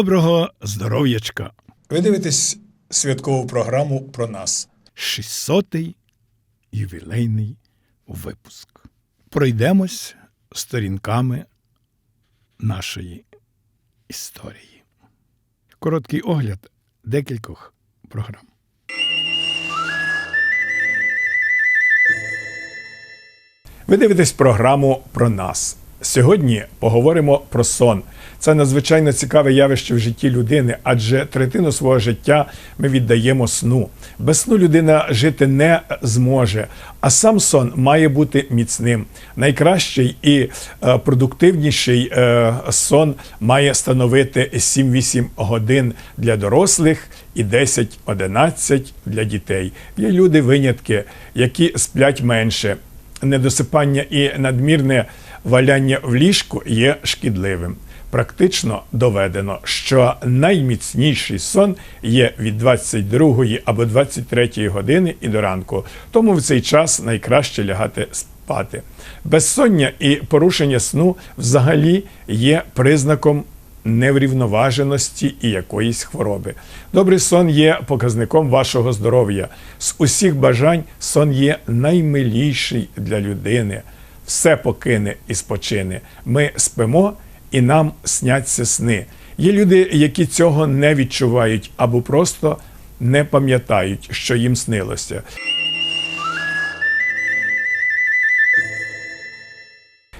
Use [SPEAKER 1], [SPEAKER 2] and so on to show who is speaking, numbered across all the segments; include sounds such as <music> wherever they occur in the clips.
[SPEAKER 1] Доброго здоров'ячка!
[SPEAKER 2] Ви дивитесь святкову програму про нас.
[SPEAKER 1] 600-й ювілейний випуск. Пройдемось сторінками нашої історії. Короткий огляд декількох програм.
[SPEAKER 2] Ви дивитесь програму про нас. Сьогодні поговоримо про сон. Це надзвичайно цікаве явище в житті людини, адже третину свого життя ми віддаємо сну. Без сну людина жити не зможе, а сам сон має бути міцним. Найкращий і е, продуктивніший е, сон має становити 7-8 годин для дорослих і 10-11 для дітей. Є люди винятки, які сплять менше. Недосипання і надмірне валяння в ліжку є шкідливим. Практично доведено, що найміцніший сон є від 22 або 23 години і до ранку, тому в цей час найкраще лягати спати. Безсоння і порушення сну взагалі є признаком неврівноваженості і якоїсь хвороби. Добрий сон є показником вашого здоров'я. З усіх бажань сон є наймиліший для людини. Все покине і спочине. Ми спимо і нам сняться сни. Є люди, які цього не відчувають або просто не пам'ятають, що їм снилося.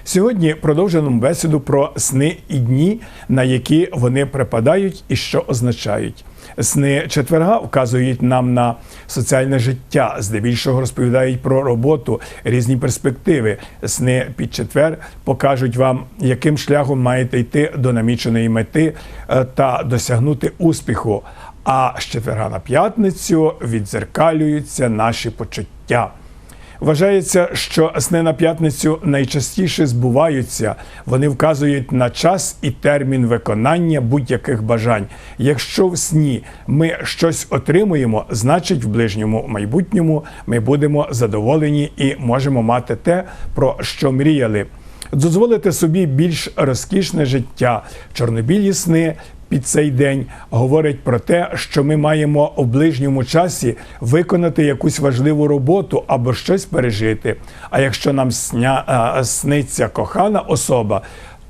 [SPEAKER 2] Сьогодні продовжуємо бесіду про сни і дні, на які вони припадають і що означають. Сни четверга вказують нам на соціальне життя, здебільшого розповідають про роботу, різні перспективи. Сни під четвер покажуть вам, яким шляхом маєте йти до наміченої мети е, та досягнути успіху. А з четверга на п'ятницю відзеркалюються наші почуття. Вважається, що сни на п'ятницю найчастіше збуваються. Вони вказують на час і термін виконання будь-яких бажань. Якщо в сні ми щось отримуємо, значить в ближньому майбутньому ми будемо задоволені і можемо мати те, про що мріяли. Дозволити собі більш розкішне життя, чорнобілі сни під цей день говорить про те, що ми маємо в ближньому часі виконати якусь важливу роботу або щось пережити. А якщо нам сня, сниться кохана особа,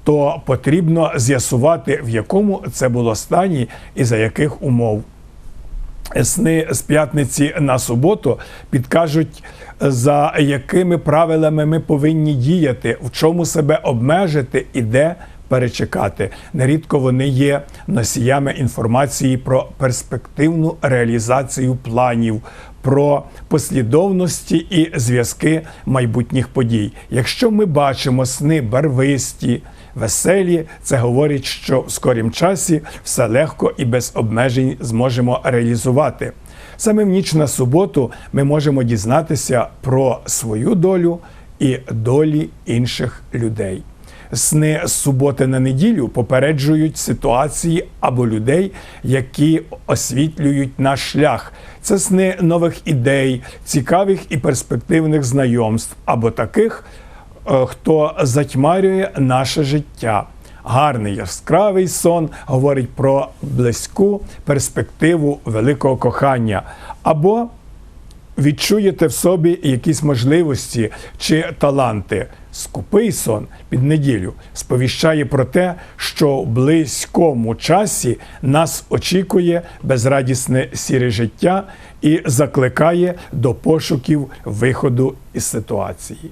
[SPEAKER 2] то потрібно з'ясувати, в якому це було стані і за яких умов. Сни з п'ятниці на суботу підкажуть, за якими правилами ми повинні діяти, в чому себе обмежити і де перечекати. Нерідко вони є носіями інформації про перспективну реалізацію планів. Про послідовності і зв'язки майбутніх подій. Якщо ми бачимо сни барвисті, веселі, це говорить, що в скорім часі все легко і без обмежень зможемо реалізувати. Саме в ніч на суботу ми можемо дізнатися про свою долю і долі інших людей. Сни з суботи на неділю попереджують ситуації або людей, які освітлюють наш шлях. Це сни нових ідей, цікавих і перспективних знайомств, або таких, е, хто затьмарює наше життя. Гарний яскравий сон говорить про близьку перспективу великого кохання. або Відчуєте в собі якісь можливості чи таланти. Скупий сон під неділю сповіщає про те, що в близькому часі нас очікує безрадісне сіре життя і закликає до пошуків виходу із ситуації.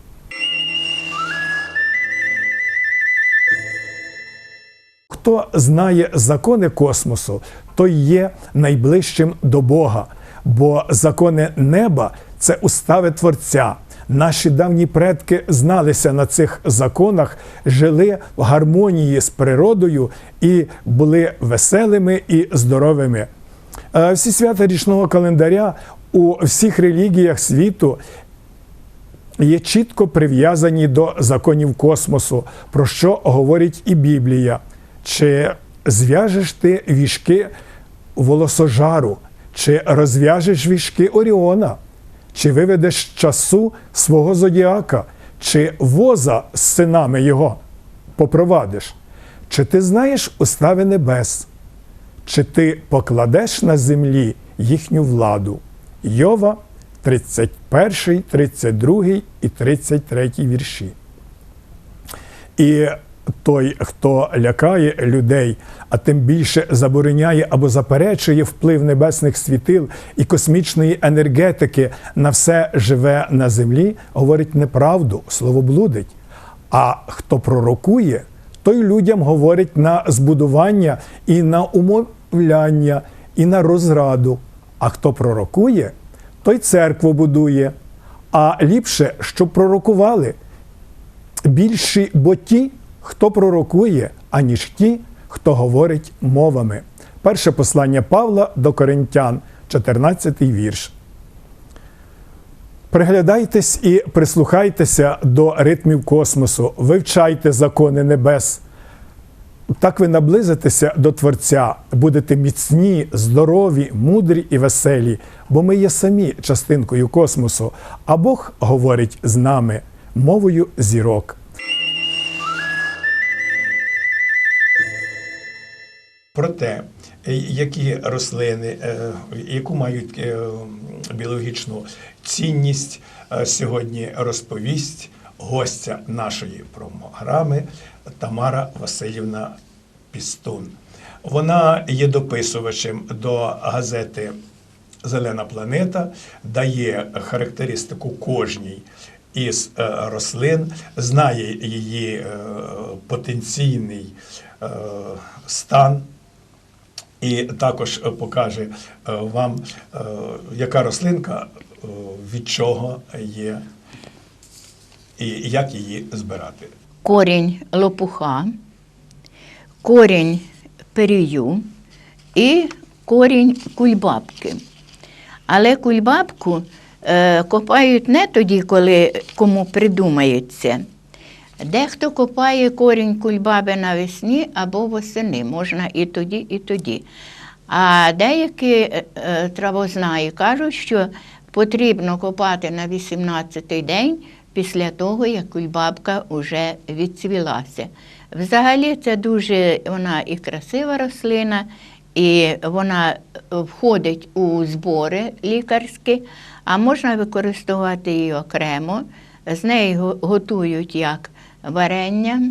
[SPEAKER 2] Хто знає закони космосу, той є найближчим до Бога, бо закони неба це устави Творця. Наші давні предки зналися на цих законах, жили в гармонії з природою і були веселими і здоровими. Е, всі свята річного календаря у всіх релігіях світу є чітко прив'язані до законів космосу, про що говорить і Біблія. Чи зв'яжеш ти вішки волосожару, чи розв'яжеш вішки Оріона? чи виведеш часу свого зодіака, чи воза з синами його попровадиш? Чи ти знаєш устави небес, чи ти покладеш на землі їхню владу? Йова, 31, 32 і 33 вірші. І той, хто лякає людей, а тим більше забороняє або заперечує вплив небесних світил і космічної енергетики на все живе на землі, говорить неправду, словоблудить. А хто пророкує, той людям говорить на збудування і на умовляння, і на розраду. А хто пророкує, той церкву будує. А ліпше, щоб пророкували більші бо ті, хто пророкує, аніж ті, хто говорить мовами. Перше послання Павла до Коринтян, 14 вірш. Приглядайтесь і прислухайтеся до ритмів космосу, вивчайте закони небес. Так ви наблизитеся до Творця, будете міцні, здорові, мудрі і веселі, бо ми є самі частинкою космосу, а Бог говорить з нами мовою зірок. Про те, які рослини, е, яку мають е, біологічну цінність, е, сьогодні розповість гостя нашої програми Тамара Васильівна Пістун. Вона є дописувачем до газети Зелена планета, дає характеристику кожній із е, рослин, знає її е, потенційний е, стан. І також е, покаже е, вам, е, яка рослинка від чого є і як її збирати.
[SPEAKER 3] корінь лопуха, корінь перію і корінь кульбабки. Але кульбабку копають не тоді, коли кому придумається. Дехто копає корінь кульбаби навесні або восени, можна і тоді, і тоді. А деякі е, е, травознаї кажуть, що потрібно копати на 18-й день після того, як кульбабка вже відцвілася. Взагалі це дуже вона і красива рослина, і вона входить у збори лікарські, а можна використовувати її окремо. З неї готують як варення,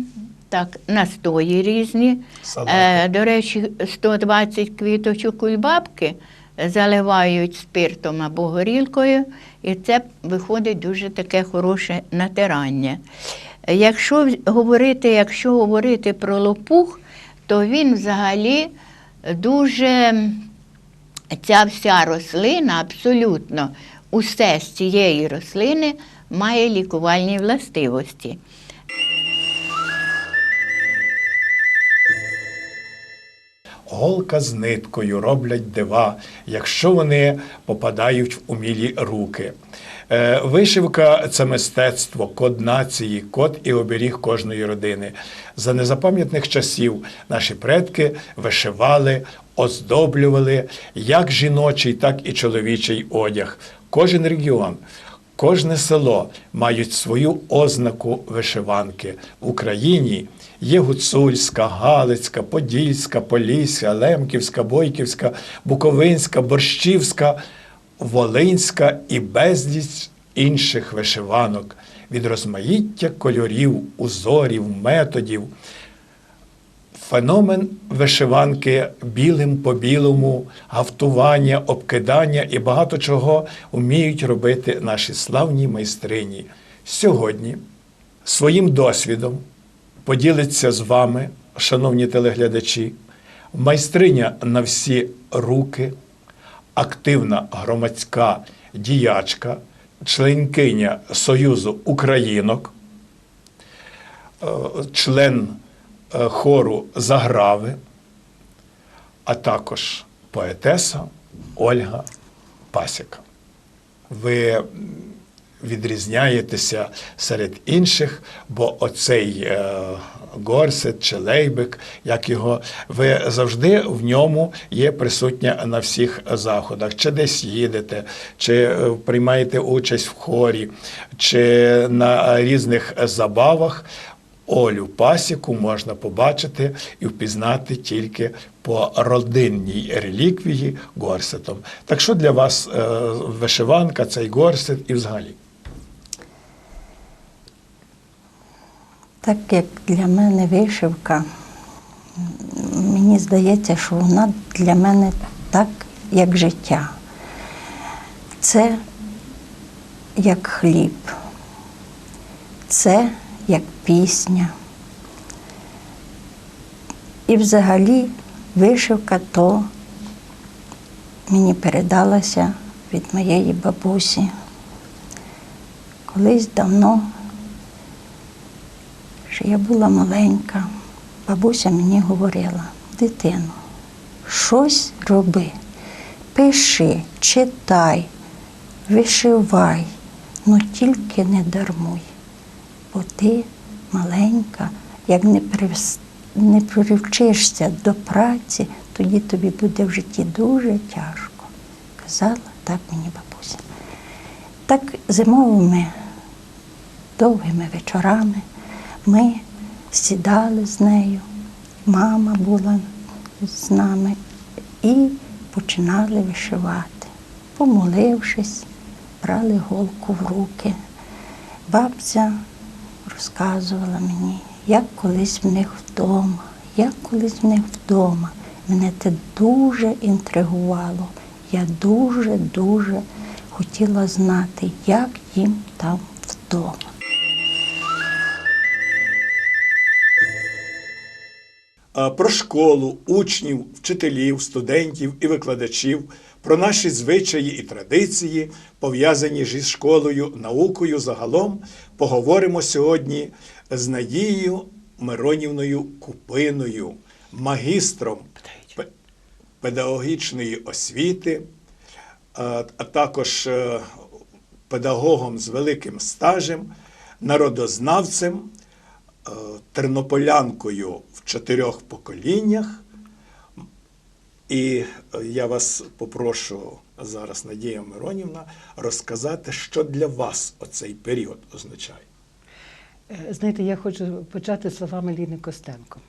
[SPEAKER 3] так настої різні. Е, до речі, 120 квіточок кульбабки заливають спиртом або горілкою, і це виходить дуже таке хороше натирання. Якщо говорити, якщо говорити про лопух, то він взагалі дуже ця вся рослина, абсолютно усе з цієї рослини має лікувальні властивості.
[SPEAKER 2] Голка з ниткою роблять дива, якщо вони попадають в умілі руки. Е, Вишивка це мистецтво, код нації, код і оберіг кожної родини. За незапам'ятних часів наші предки вишивали, оздоблювали як жіночий, так і чоловічий одяг. Кожен регіон, Кожне село мають свою ознаку вишиванки. В Україні є Гуцульська, Галицька, Подільська, Поліська, Лемківська, Бойківська, Буковинська, Борщівська, Волинська і безліч інших вишиванок від розмаїття кольорів, узорів, методів. Феномен вишиванки білим по білому, гафтування, обкидання і багато чого вміють робити наші славні майстрині. Сьогодні своїм досвідом поділиться з вами, шановні телеглядачі, майстриня на всі руки, активна громадська діячка, членкиня Союзу Українок, е, член хору Заграви, а також поетеса Ольга Пасіка. Ви відрізняєтеся серед інших, бо оцей е, горсет чи лейбик, як його, ви завжди в ньому є присутня на всіх заходах. Чи десь їдете, чи е, приймаєте участь в хорі, чи на різних забавах. Олю Пасіку можна побачити і впізнати тільки по родинній реліквії горсетом. Так що для вас е, вишиванка, цей горсет і взагалі?
[SPEAKER 4] Так як для мене вишивка, мені здається, що вона для мене так, як життя. Це як хліб, це як пісня. І взагалі вишивка то мені передалася від моєї бабусі. Колись давно що я була маленька, бабуся мені говорила, дитино, щось роби, пиши, читай, вишивай, ну тільки не дармуй, бо ти маленька, як не, не привчишся до праці, тоді тобі буде в житті дуже тяжко. Казала так мені бабуся. Так зимовими довгими вечорами ми сідали з нею, мама була з нами і починали вишивати. Помолившись, брали голку в руки. Бабця розказувала мені, як колись в них вдома, як колись в них вдома. Мене це дуже інтригувало. Я дуже-дуже хотіла знати, як їм там вдома.
[SPEAKER 2] Про школу, учнів, вчителів, студентів і викладачів, про наші звичаї і традиції, пов'язані зі школою, наукою загалом, поговоримо сьогодні з Надією Миронівною Купиною, магістром педагогічної освіти, а також е, педагогом з великим стажем, народознавцем, е, тернополянкою в чотирьох поколіннях. І е, я вас попрошу зараз, Надія Миронівна, розказати, що для вас оцей період означає.
[SPEAKER 5] Е, Знаєте, я хочу почати словами Ліни Костенко.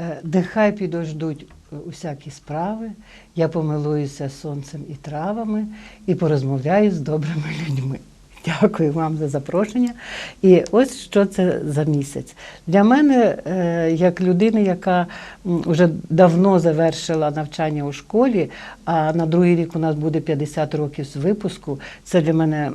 [SPEAKER 5] Е, Нехай підождуть усякі справи, я помилуюся сонцем і травами і порозмовляю з добрими людьми. Дякую вам за запрошення. І ось що це за місяць. Для мене, е, як людини, яка вже давно завершила навчання у школі, а на другий рік у нас буде 50 років з випуску, це для мене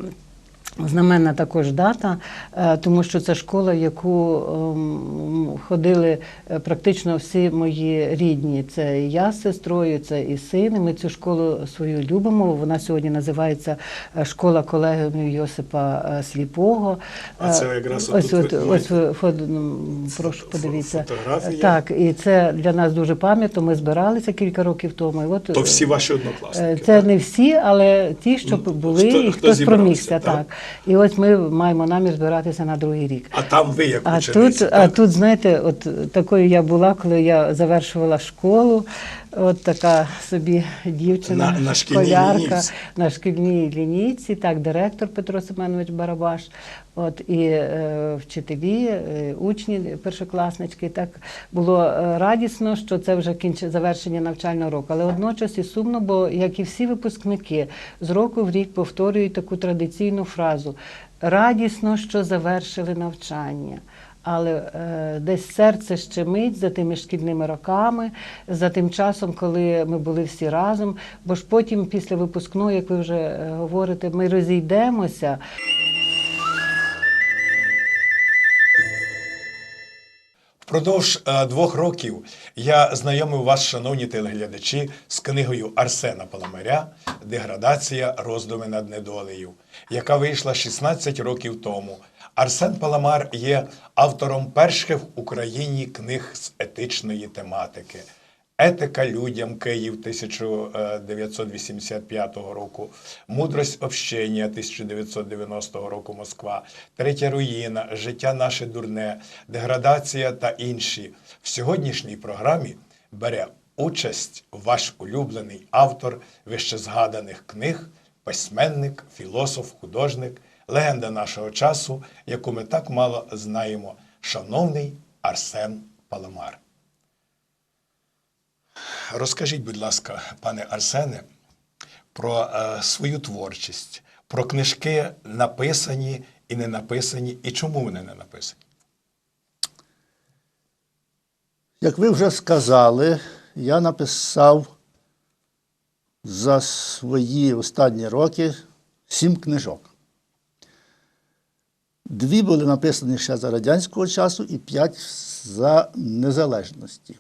[SPEAKER 5] Знаменна також дата, е, тому що це школа, в яку ем, ходили е, практично всі мої рідні. Це і я з сестрою, це і син. Ми цю школу свою любимо. Вона сьогодні називається е, школа колегіуму Йосипа Сліпого.
[SPEAKER 2] А це якраз
[SPEAKER 5] ось, от,
[SPEAKER 2] ви
[SPEAKER 5] ось фото- прошу подивіться.
[SPEAKER 2] фотографія.
[SPEAKER 5] Так, і це для нас дуже пам'ятно. Ми збиралися кілька років тому. І от,
[SPEAKER 2] То всі ваші однокласники.
[SPEAKER 5] Це
[SPEAKER 2] так?
[SPEAKER 5] не всі, але ті, що
[SPEAKER 2] Ну,
[SPEAKER 5] були,
[SPEAKER 2] хто-
[SPEAKER 5] і
[SPEAKER 2] хто
[SPEAKER 5] хто спромігся.
[SPEAKER 2] так?
[SPEAKER 5] І ось ми маємо намір збиратися на другий рік.
[SPEAKER 2] А там ви як
[SPEAKER 5] А тут, а тут, знаєте, от такою я була, коли я завершувала школу. От така собі дівчина,
[SPEAKER 2] На- на шкільній
[SPEAKER 5] школярка
[SPEAKER 2] лінійці.
[SPEAKER 5] на шкільній лінійці, так, директор Петро Семенович Барабаш, от і е, вчителі, е, учні, першокласнички. Так було е, радісно, що це вже кінч... завершення навчального року. Але одночас і сумно, бо як і всі випускники, з року в рік повторюють таку традиційну фразу: радісно, що завершили навчання. Але е, десь серце щемить за тими шкільними роками, за тим часом, коли ми були всі разом. Бо ж потім, після випускного, як ви вже е, говорите, ми розійдемося.
[SPEAKER 2] Впродовж е, двох років я знайомив вас, шановні телеглядачі, з книгою Арсена Паламаря Деградація роздуми над недолею, яка вийшла 16 років тому. Арсен Паламар є автором перших в Україні книг з етичної тематики. Етика людям Київ 1985 року, Мудрость общення 1990 року Москва, Третя руїна, Життя наше дурне, Деградація та інші. В сьогоднішній програмі бере участь ваш улюблений автор вищезгаданих книг, письменник, філософ, художник, легенда нашого часу, яку ми так мало знаємо.
[SPEAKER 1] шановний Арсен Паламар. Розкажіть, будь ласка, пане Арсене, про е, свою творчість, про книжки написані і не написані, і чому вони не написані.
[SPEAKER 6] Як ви вже сказали, я написав за свої останні роки сім книжок. Дві були написані ще за радянського часу і п'ять за незалежності.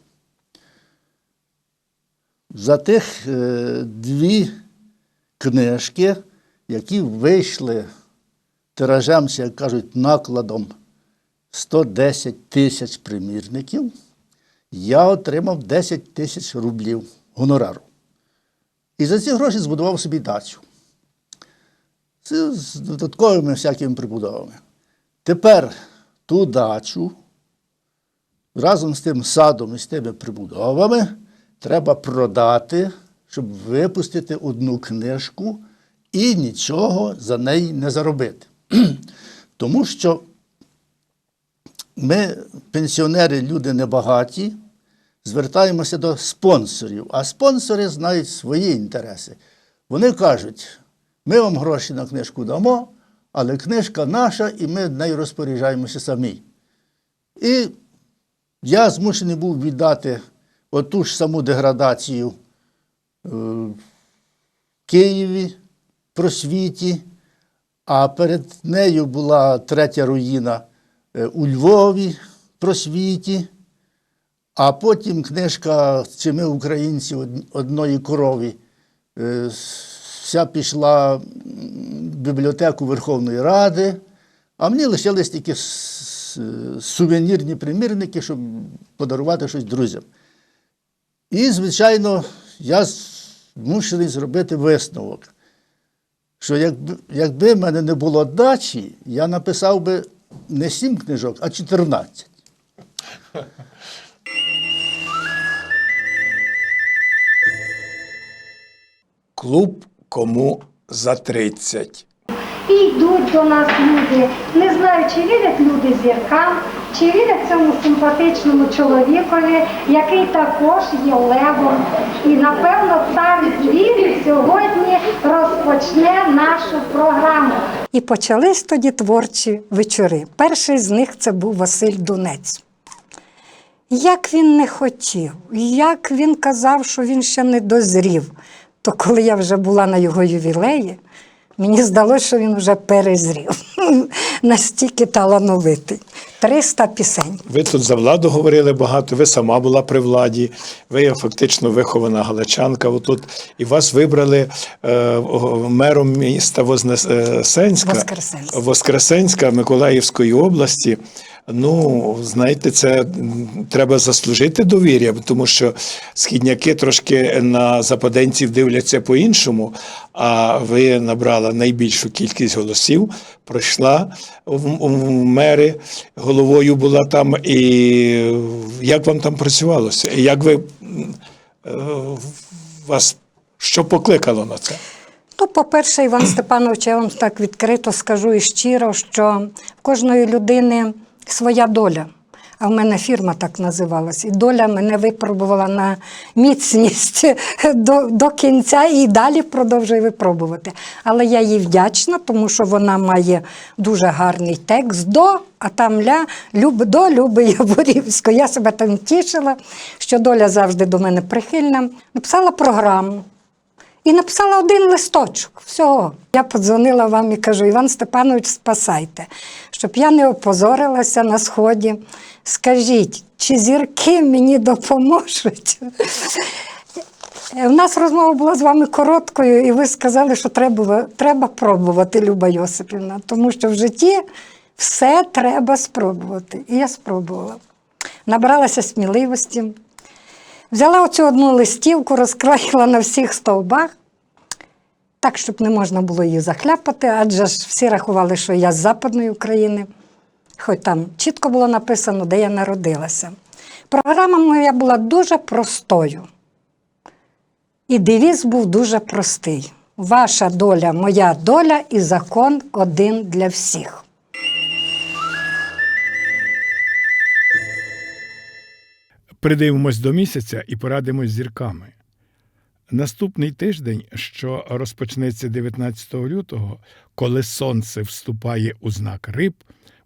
[SPEAKER 6] За тих е, дві книжки, які вийшли тиражем, як кажуть, накладом 110 тисяч примірників, я отримав 10 тисяч рублів гонорару. І за ці гроші збудував собі дачу. Це з додатковими всякими прибудовами. Тепер ту дачу разом з тим садом і з тими прибудовами треба продати, щоб випустити одну книжку і нічого за неї не заробити. <clears throat> Тому що ми, пенсіонери, люди небагаті, звертаємося до спонсорів, а спонсори знають свої інтереси. Вони кажуть, ми вам гроші на книжку дамо, але книжка наша, і ми нею розпоряджаємося самі. І я змушений був віддати оту ж саму деградацію е, в Києві, просвіті, а перед нею була третя руїна е, у Львові, просвіті. А потім книжка Чи ми українці одної корові е, вся пішла в бібліотеку Верховної Ради, а мені лишились тільки сувенірні примірники, щоб подарувати щось друзям. І, звичайно, я змушений зробити висновок, що якби, якби в мене не було дачі, я написав би не сім книжок, а 14.
[SPEAKER 2] Клуб кому за 30.
[SPEAKER 7] І йдуть до нас люди. Не знаю, чи вірять люди зіркам, чи вірять цьому симпатичному чоловікові, який також є левом. І напевно цар звірів сьогодні розпочне нашу програму.
[SPEAKER 8] І почались тоді творчі вечори. Перший з них це був Василь Дунець. Як він не хотів, як він казав, що він ще не дозрів, то коли я вже була на його ювілеї, мені здалося, що він вже перезрів. <laughs> Настільки талановитий. 300 пісень.
[SPEAKER 2] Ви тут за владу говорили багато, ви сама була при владі, ви є фактично вихована галичанка. Отут, і вас вибрали е, мером міста Вознесенська,
[SPEAKER 8] Воскресенська.
[SPEAKER 2] Воскресенська Миколаївської області. Ну, знаєте, це треба заслужити довір'я, тому що східняки трошки на западенців дивляться по-іншому, а ви набрала найбільшу кількість голосів, пройшла в, мери, головою була там. І як вам там працювалося? Як ви е, вас що покликало на це?
[SPEAKER 8] Ну, по-перше, Іван Степанович, я вам так відкрито скажу і щиро, що в кожної людини своя доля. А в мене фірма так називалась. І доля мене випробувала на міцність <laughs> до, до кінця і далі продовжує випробувати. Але я їй вдячна, тому що вона має дуже гарний текст до, а там ля люб, до Люби Яворівської. Я себе там тішила, що доля завжди до мене прихильна. Написала програму. І написала один листочок. Всього. Я подзвонила вам і кажу: Іван Степанович, спасайте, щоб я не опозорилася на сході. Скажіть, чи зірки мені допоможуть? У нас розмова була з вами короткою, і ви сказали, що треба, треба пробувати, Люба Йосипівна, тому що в житті все треба спробувати. І я спробувала. Набралася сміливості, Взяла оцю одну листівку, розклеїла на всіх стовбах, так, щоб не можна було її захляпати, адже ж всі рахували, що я з Западної України, хоч там чітко було написано, де я народилася. Програма моя була дуже простою. І девіз був дуже простий: Ваша доля, моя доля і закон один для всіх.
[SPEAKER 2] Придивимось до місяця і порадимось зірками. Наступний тиждень, що розпочнеться 19 лютого, коли сонце вступає у знак риб,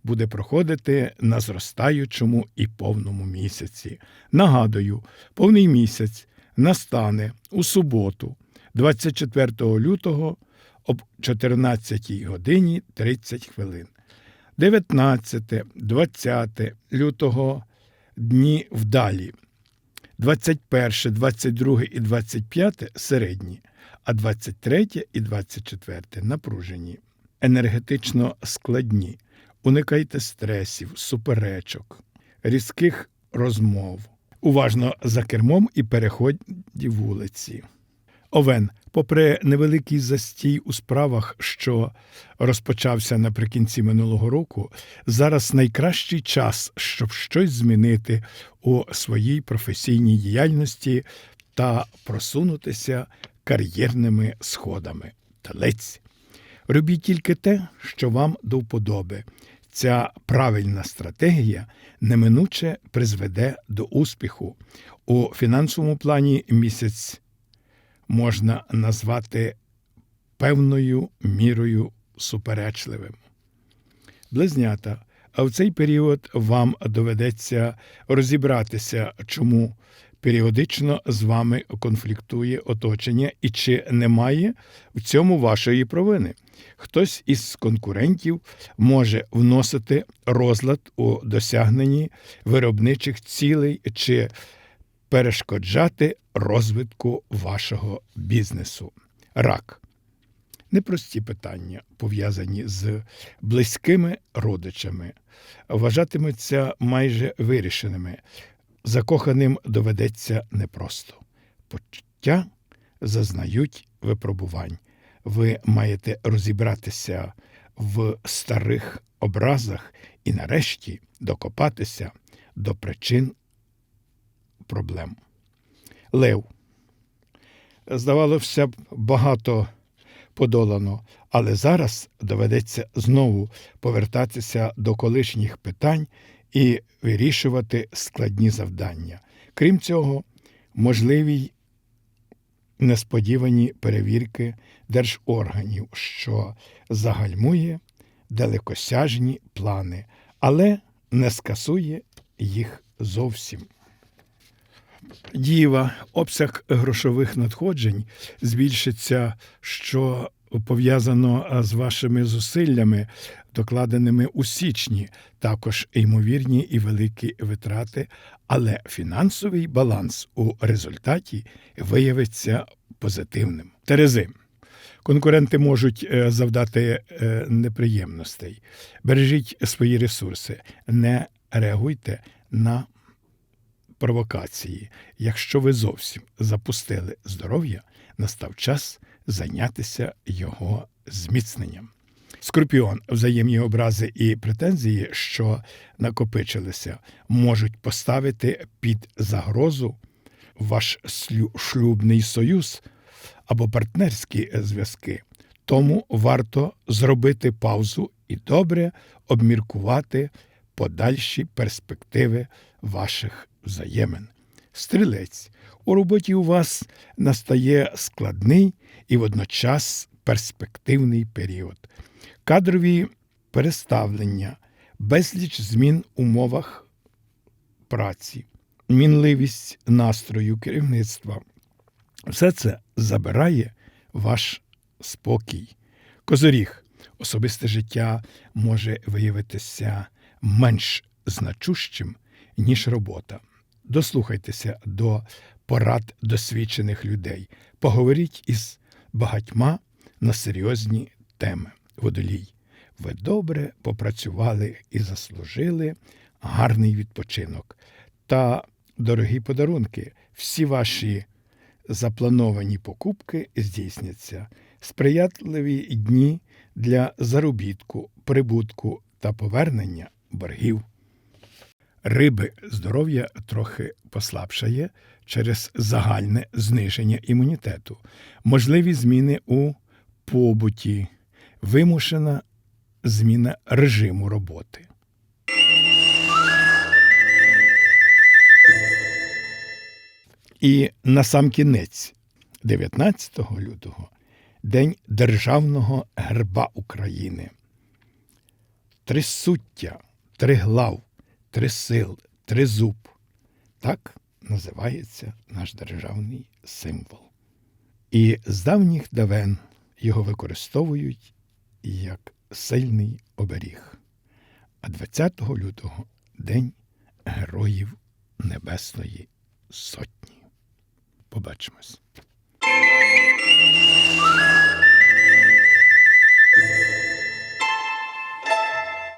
[SPEAKER 2] буде проходити на зростаючому і повному місяці. Нагадую, повний місяць настане у суботу, 24 лютого об 14 годині 30 хвилин. 19, 20 лютого дні вдалі. 21, 22 і 25 середні, а 23 і 24 напружені, енергетично складні. Уникайте стресів, суперечок, різких розмов. Уважно за кермом і переході вулиці. Овен, попри невеликий застій у справах, що розпочався наприкінці минулого року, зараз найкращий час, щоб щось змінити у своїй професійній діяльності та просунутися кар'єрними сходами. Телець. Робіть тільки те, що вам до вподоби. Ця правильна стратегія неминуче призведе до успіху. У фінансовому плані місяць можна назвати певною мірою суперечливим. Близнята, а в цей період вам доведеться розібратися, чому періодично з вами конфліктує оточення і чи немає в цьому вашої провини. Хтось із конкурентів може вносити розлад у досягненні виробничих цілей чи перешкоджати розвитку вашого бізнесу. Рак. Непрості питання, пов'язані з близькими родичами, вважатимуться майже вирішеними. Закоханим доведеться непросто. Почуття зазнають випробувань. Ви маєте розібратися в старих образах і, нарешті, докопатися до причин проблем. Лев. Здавалося б, багато подолано, але зараз доведеться знову повертатися до колишніх питань і вирішувати складні завдання. Крім цього, можливі несподівані перевірки держорганів, що загальмує далекосяжні плани, але не скасує їх зовсім. Діва, обсяг грошових надходжень збільшиться, що пов'язано з вашими зусиллями, докладеними у січні, також ймовірні і великі витрати, але фінансовий баланс у результаті виявиться позитивним. Терези. Конкуренти можуть е, завдати е, неприємностей. Бережіть свої ресурси, не реагуйте на провокації. Якщо ви зовсім запустили здоров'я, настав час зайнятися його зміцненням. Скорпіон, взаємні образи і претензії, що накопичилися, можуть поставити під загрозу ваш шлюбний союз або партнерські зв'язки. Тому варто зробити паузу і добре обміркувати подальші перспективи ваших взаємин. Стрілець. У роботі у вас настає складний і водночас перспективний період. Кадрові переставлення, безліч змін у умовах праці, мінливість настрою керівництва. Все це забирає ваш спокій. Козоріг. Особисте життя може виявитися менш значущим, ніж робота. Дослухайтеся до порад досвідчених людей. Поговоріть із багатьма на серйозні теми. Водолій. Ви добре попрацювали і заслужили гарний відпочинок. Та, дорогі подарунки, всі ваші заплановані покупки здійсняться. Сприятливі дні для заробітку, прибутку та повернення боргів. Риби здоров'я трохи послабшає через загальне зниження імунітету, можливі зміни у побуті, вимушена зміна режиму роботи. І на сам кінець, 19 лютого, День Державного герба України. Трисуття, триглав, трисил, тризуб. Так називається наш державний символ. І з давніх давен його використовують як сильний оберіг. А 20 лютого День Героїв Небесної Сотні. Побачимось.